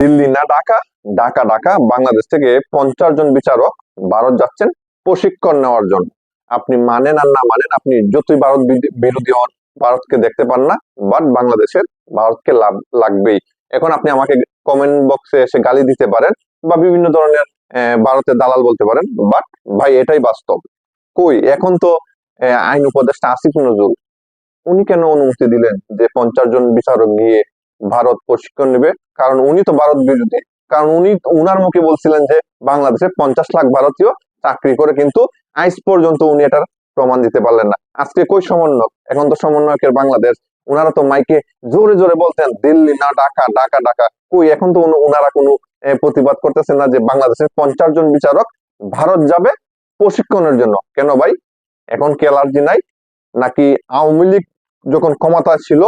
দিল্লি না ঢাকা ঢাকা ঢাকা, বাংলাদেশ থেকে পঞ্চাশ জন বিচারক ভারত যাচ্ছেন প্রশিক্ষণ নেওয়ার জন্য। আপনি মানেন আর না মানেন, আপনি যতই ভারত বিরোধী হন, ভারতকে দেখতে পান না বাট বাংলাদেশের ভারতকে লাভ, লাগবেই। এখন আপনি আমাকে কমেন্ট বক্সে এসে গালি দিতে পারেন বা বিভিন্ন ধরনের ভারতের দালাল বলতে পারেন বাট ভাই, এটাই বাস্তব। কই, এখন তো আইন উপদেষ্টা আসিফ নজরুল, উনি কেন অনুমতি দিলেন যে পঞ্চাশ জন বিচারক নিয়ে ভারত প্রশিক্ষণ নেবে। কারণ উনি তো ভারত বিরোধী। কারণ উনি উনার মুখে বলছিলেন যে, বাংলাদেশে পঞ্চাশ লাখ ভারতীয় চাকরি করে কিন্তু আইস পর্যন্ত উনি এটার প্রমাণ দিতে পারলেন না। আজকে কই সমন্বয়ক? এখন তো সমন্বয়কের বাংলাদেশ। উনারা তো মাইকে জোরে জোরে বলতেন, দিল্লি না, ঢাকা ঢাকা ঢাকা। কই, এখন তো উন- উনারা কোনো প্রতিবাদ করতেছেন না যে, বাংলাদেশের পঞ্চাশ জন বিচারক ভারত যাবে প্রশিক্ষণের জন্য। কেন ভাই? এখন কি অ্যালার্জি নাই? নাকি আওয়ামী লীগ যখন ক্ষমতায় ছিল,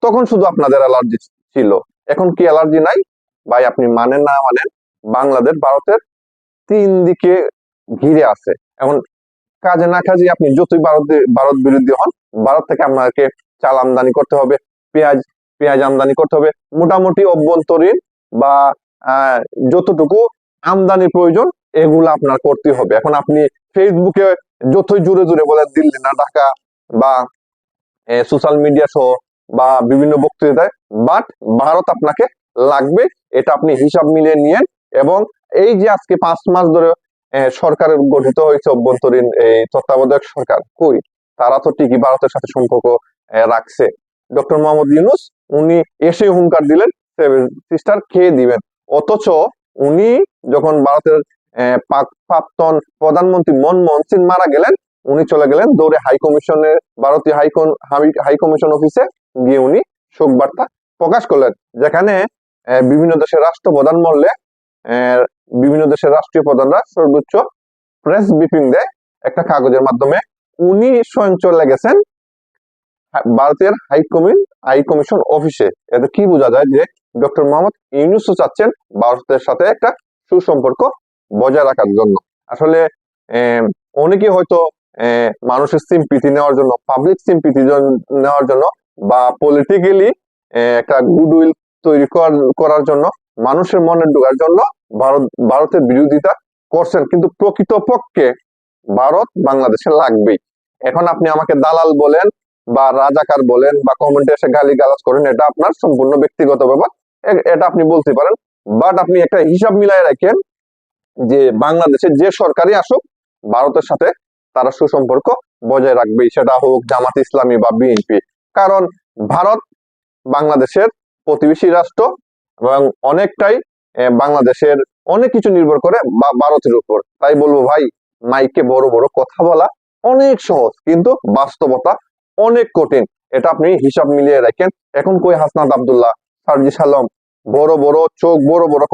তখন শুধু আপনাদের অ্যালার্জি ছিল। এখন কি অ্যালার্জি নাই? ভাই, আপনি মানেন না মানেন, বাংলাদেশ ভারতের তিন দিকে ঘিরে আছে। এখন কাজে না কাজে আপনি যতই ভারত ভারত বিরোধী হন, ভারত থেকে আপনাকে চাল আমদানি করতে হবে, পেঁয়াজ পেঁয়াজ আমদানি করতে হবে। মোটামুটি অভ্যন্তরীণ বা যতটুকু আমদানির প্রয়োজন, এগুলো আপনার করতে হবে। এখন আপনি ফেসবুকে যতই জুড়ে জুড়ে বলেন, দিল্লি না ঢাকা বা সোশ্যাল মিডিয়া সহ বা বিভিন্ন বক্তৃতায় বাট ভারত আপনাকে লাগবে, এটা আপনি হিসাব মিলিয়ে নিয়েন এবং এই যে আজকে পাঁচ মাস ধরে সরকার গঠিত হয়েছে অভ্যন্তরীণ এই তত্ত্বাবধায়ক সরকার, কই? তারা তো ঠিকই ভারতের সাথে সম্পর্ক রাখছে। ডক্টর মোহাম্মদ ইউনুস, উনি এসে হুঙ্কার দিলেন সিস্টার, খেয়ে দিবেন। অথচ উনি যখন ভারতের প্রাক্তন প্রধানমন্ত্রী মনমোহন সিং মারা গেলেন উনি চলে গেলেন দৌড়ে হাই কমিশনের ভারতীয় হাই- হাই কমিশন অফিসে গিয়ে উনি শোক বার্তা প্রকাশ করলেন যেখানে বিভিন্ন দেশের রাষ্ট্রপ্রধান মরলে আহ, বিভিন্ন দেশের রাষ্ট্রীয় প্রধানরা সর্বোচ্চ প্রেস ব্রিফিং দেয় একটা কাগজের মাধ্যমে। উনি স্বয়ং চলে গেছেন ভারতের হাই কমিন হাই কমিশন অফিসে এতে কি বোঝা যায় যে ডক্টর মোহাম্মদ ইউনুসও চাচ্ছেন ভারতের সাথে একটা সুসম্পর্ক বজায় রাখার জন্য। আসলে অনেকে হয়তো মানুষের সিম্পিতি নেওয়ার জন্য পাবলিক সিম্পিতি নেওয়ার জন্য বা পলিটিক্যালি একটা গুডউইল তৈরি করার- জন্য, মানুষের মনে ঢোকার জন্য ভারত, ভারতের বিরোধিতা করছেন। কিন্তু প্রকৃতপক্ষে ভারত বাংলাদেশে লাগবেই। এখন আপনি আমাকে দালাল বলেন বা রাজাকার বলেন বা কমেন্টে এসে গালি গালাজ করেন, এটা আপনার সম্পূর্ণ ব্যক্তিগত ব্যাপার। এটা আপনি বলতে পারেন। বাট আপনি একটা হিসাব মিলাই রাখেন যে বাংলাদেশে যে সরকারই আসুক, ভারতের সাথে তারা সুসম্পর্ক বজায় রাখবেই সেটা হোক জামাত ইসলামী বা বিএনপি। কারণ ভারত বাংলাদেশের প্রতিবেশী রাষ্ট্র এবং অনেকটাই বাংলাদেশের অনেক কিছু নির্ভর করে ভারতের উপর। তাই বলব, ভাই, মাইকে বড় বড় কথা বলা অনেক সহজ, কিন্তু বাস্তবতা অনেক কঠিন। এটা আপনি হিসাব মিলিয়ে রাখেন। এখন কই হাসনাত আব্দুল্লাহ সার্জি সালম বড় বড় চোখ বড় বড়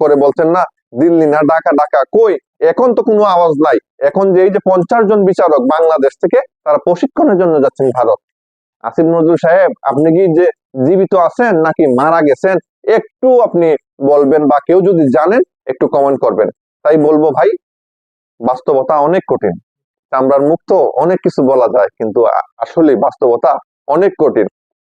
করে বলছেন না দিল্লি না ঢাকা ঢাকা কই? এখন তো কোনো আওয়াজ নাই। এখন যে এই যে পঞ্চাশ জন বিচারক বাংলাদেশ থেকে, তারা প্রশিক্ষণের জন্য যাচ্ছেন ভারত। আসিফ নজরুল সাহেব, আপনি কি যে জীবিত আছেন নাকি মারা গেছেন, একটু আপনি বলবেন বা কেউ যদি জানেন, একটু কমেন্ট করবেন। তাই বলব ভাই, বাস্তবতা অনেক কঠিন। চামড়ার মুক্ত অনেক কিছু বলা যায়, কিন্তু আসলে বাস্তবতা অনেক কঠিন।